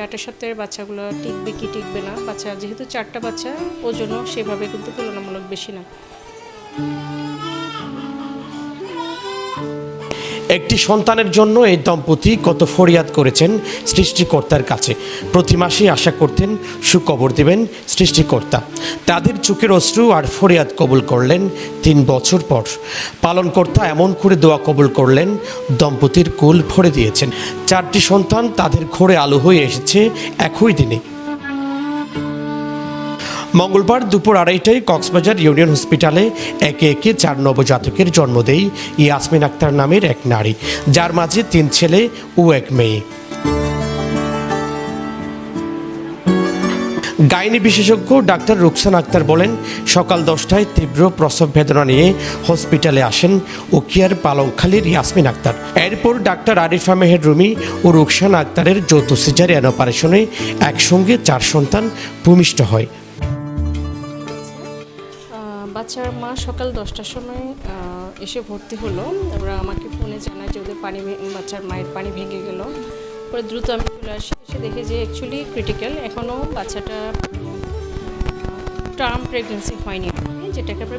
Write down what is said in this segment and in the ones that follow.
চারটে সপ্তাহের বাচ্চাগুলো টিকবে কি টিকবে না, বাচ্চা যেহেতু চারটা বাচ্চা, ওজনও সেভাবে কিন্তু তুলনামূলক বেশি না। একটি সন্তানের জন্য এই দম্পতি কত ফরিয়াদ করেছেন সৃষ্টিকর্তার কাছে। প্রতি মাসে আশা করতেন সুকবর দেবেন সৃষ্টিকর্তা। তাদের চোখের অশ্রু আর ফরিয়াদ কবুল করলেন তিন বছর পর। পালনকর্তা এমন করে দোয়া কবুল করলেন, দম্পতির কুল ভরে দিয়েছেন। চারটি সন্তান তাদের ঘরে আলো হয়ে এসেছে একই দিনে। মঙ্গলবার দুপুর আড়াইটায় কক্সবাজার ইউনিয়ন হসপিটালে একে একে চার নবজাতকের জন্ম দেয় ইয়াসমিন আক্তার নামের এক নারী, যার মাঝে তিন ছেলে ও এক মেয়ে। গাইনি বিশেষজ্ঞ ডাক্তার রুকসান আক্তার বলেন, সকাল দশটায় তীব্র প্রসব বেদনা নিয়ে হসপিটালে আসেন উকিয়ার পালংখালীর ইয়াসমিন আক্তার। এরপর ডাক্তার আরিফা মেহের রুমি ও রুকসান আক্তারের যৌথ সিজারিয়ান অপারেশনে একসঙ্গে চার সন্তান ভূমিষ্ঠ হয়। বাচ্চার মা সকাল দশটার সময় এসে ভর্তি হলো। ওরা আমাকে ফোনে জানায় যে ওদের পানি বাচ্চার মায়ের পানি ভেঙে গেল। পরে দ্রুত আমি চলে আসি, এসে দেখি যে অ্যাকচুয়ালি ক্রিটিক্যাল এখনও বাচ্চাটা টার্ম প্রেগনেন্সি হয়নি যেটাকে আমরা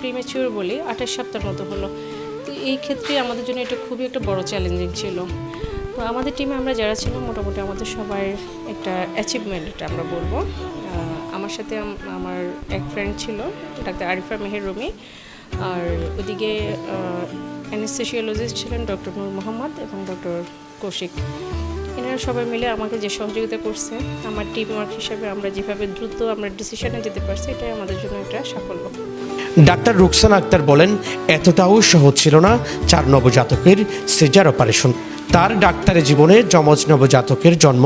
প্রিমেচিওর বলি, আঠাশ সপ্তাহ মতো হলো। তো এই ক্ষেত্রে আমাদের জন্য এটা খুবই একটা বড় চ্যালেঞ্জিং ছিল। তো আমাদের টিমে আমরা যারা ছিলাম, মোটামুটি আমাদের সবার একটা অ্যাচিভমেন্ট এটা আমরা বলব। সাথে আমার এক ফ্রেন্ড ছিল, ডাক্তার আরিফা মেহের রুমি। আর ওদিকে অ্যানেস্থেশিওলজিস্ট ছিলেন ডক্টর নূর মোহাম্মদ এবং ডক্টর কৌশিক। এনারা সবাই মিলে আমাকে যে সহযোগিতা করছে, আমার টিম ওয়ার্ক হিসাবে আমরা যেভাবে দ্রুত আমরা ডিসিশনে যেতে পারছি, এটাই আমাদের জন্য একটা সাফল্য। ডাক্তার রুকসান আক্তার বলেন, এতটাও সহজ ছিল না চার নবজাতকের সিজার অপারেশন তার ডাক্তারের জীবনে যমজ নবজাতকের জন্ম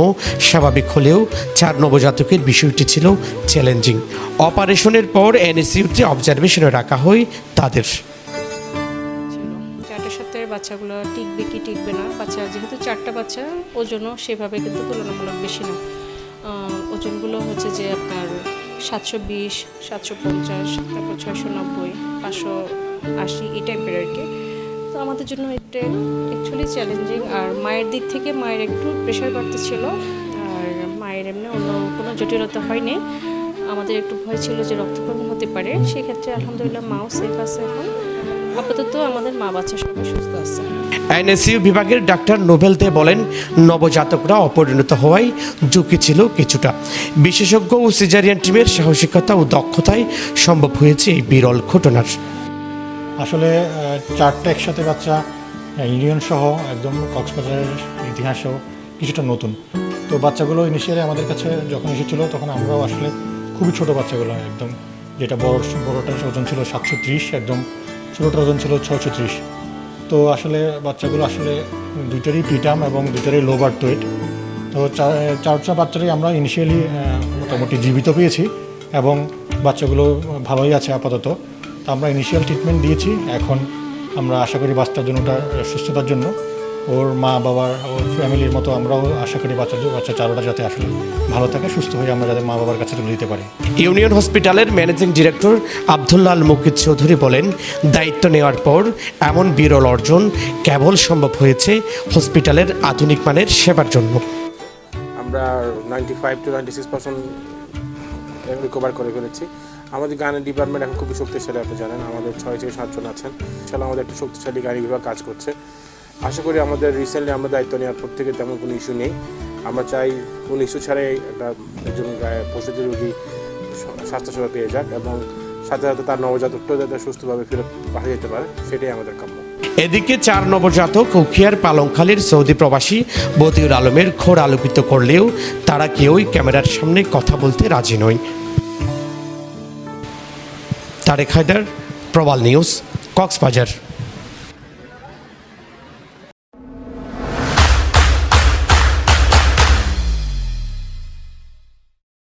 স্বাভাবিক হলেও চার নবজাতকের বিষয়টি ছিল চ্যালেঞ্জিং। অপারেশনের পর এনএসইউতে অবজারভেশনে রাখা হয় তাদের। বাচ্চাগুলো টিকবে কি টিকবে না, বাচ্চা যেহেতু চারটা বাচ্চা, ওজনও সেভাবে কিন্তু তুলনামূলক বেশি না। ওজনগুলো হচ্ছে যে আপনার সাতশো বিশ, সাতশো পঞ্চাশ, তারপর ছয়শো নব্বই, পাঁচশো আশি, এই টাইপের আর কি। তো আমাদের জন্য এটা অ্যাকচুয়ালি চ্যালেঞ্জিং আর মায়ের দিক থেকে মায়ের একটু প্রেশার বাড়তেছিল, আর মায়ের এমনি অন্য কোনো জটিলতা হয়নি। আমাদের একটু ভয় ছিল যে রক্তকর্ম হতে পারে, সেক্ষেত্রে আলহামদুলিল্লাহ মাও সেফ আছে এখন। আপাতত আমাদের মা বাচ্চা সবাই সুস্থ আছে। এনএসইউ বিভাগের ডাক্তার নোবেল দে বলেন, নবজাতকরা অপরিণত হওয়ায় ঝুঁকি ছিল কিছুটা। বিশেষজ্ঞ ও সিজারিয়ান টিমের সাহসিকতা ও দক্ষতায় সম্ভব হয়েছে এই বিরল ঘটনার। আসলে চারটা একসাথে বাচ্চা ইউনিয়ন সহ একদম কক্সবাজারের ইতিহাসেও কিছুটা নতুন। তো বাচ্চাগুলো ইনিশিয়ালি আমাদের কাছে যখন এসেছিল, তখন আমরাও আসলে খুবই ছোট বাচ্চাগুলো, একদম যেটা বড়, বড়টার ওজন ছিল সাতশো ত্রিশ, একদম ছোটোটার ওজন ছিল ছয়শো ত্রিশ। তো আসলে বাচ্চাগুলো আসলে দুইটারই প্রিটাম এবং দুইটারই লো বার্থ তো চার- চারটা বাচ্চারই আমরা ইনিশিয়ালি মোটামুটি জীবিত পেয়েছি এবং বাচ্চাগুলো ভালোই আছে আপাতত। তো আমরা ইনিশিয়াল ট্রিটমেন্ট দিয়েছি। এখন আমরা আশা করি বাচ্চার জন্য ওটার সুস্থতার জন্য। ওর মা বাবার ওর ফ্যামিলির মতো আমরাও আশা করি বাচ্চা বাচ্চা চারোটা যাতে আসলে ভালো থাকে সুস্থ হয়ে আমরা যাতে মা বাবার কাছে তুলে দিতে পারি। ইউনিয়ন হসপিটালের ম্যানেজিং ডিরেক্টর আবদুল্লাহ আল মুকিদ চৌধুরী বলেন দায়িত্ব নেওয়ার পর এমন বিরল অর্জন কেবল সম্ভব হয়েছে হসপিটালের আধুনিক মানের সেবার জন্য। আমরা ninety five to ninety six percent recover করে ফেলেছি। আমাদের গানের ডিপার্টমেন্ট এখন খুবই শক্তিশালী, আপনি জানেন। আমাদের ছয় থেকে সাতজন আছেন। ইনশাল্লাহ আমাদের একটা শক্তিশালী গাড়ি বিভাগ কাজ করছে। আশা করি আমাদের রিসেন্টলি আমরা দায়িত্ব নেওয়ার পর থেকে তেমন কোনো ইস্যু নেই। আমরা চাই কোনো ইস্যু ছাড়াই একটা একজন প্রসূতি রোগী স্বাস্থ্যসেবা পেয়ে যাক এবং সাথে সাথে তার নবজাতকটাও যাতে সুস্থভাবে ফেরত পাঠিয়ে যেতে পারে, সেটাই আমাদের কাম্য। এদিকে চার নবজাতক উখিয়ার পালংখালীর সৌদি প্রবাসী বদিউল আলমের ঘোর আলোকিত করলেও তারা কেউই ক্যামেরার সামনে কথা বলতে রাজি নয়। তারেক হায়দার প্রবাল নিউজ কক্সবাজার।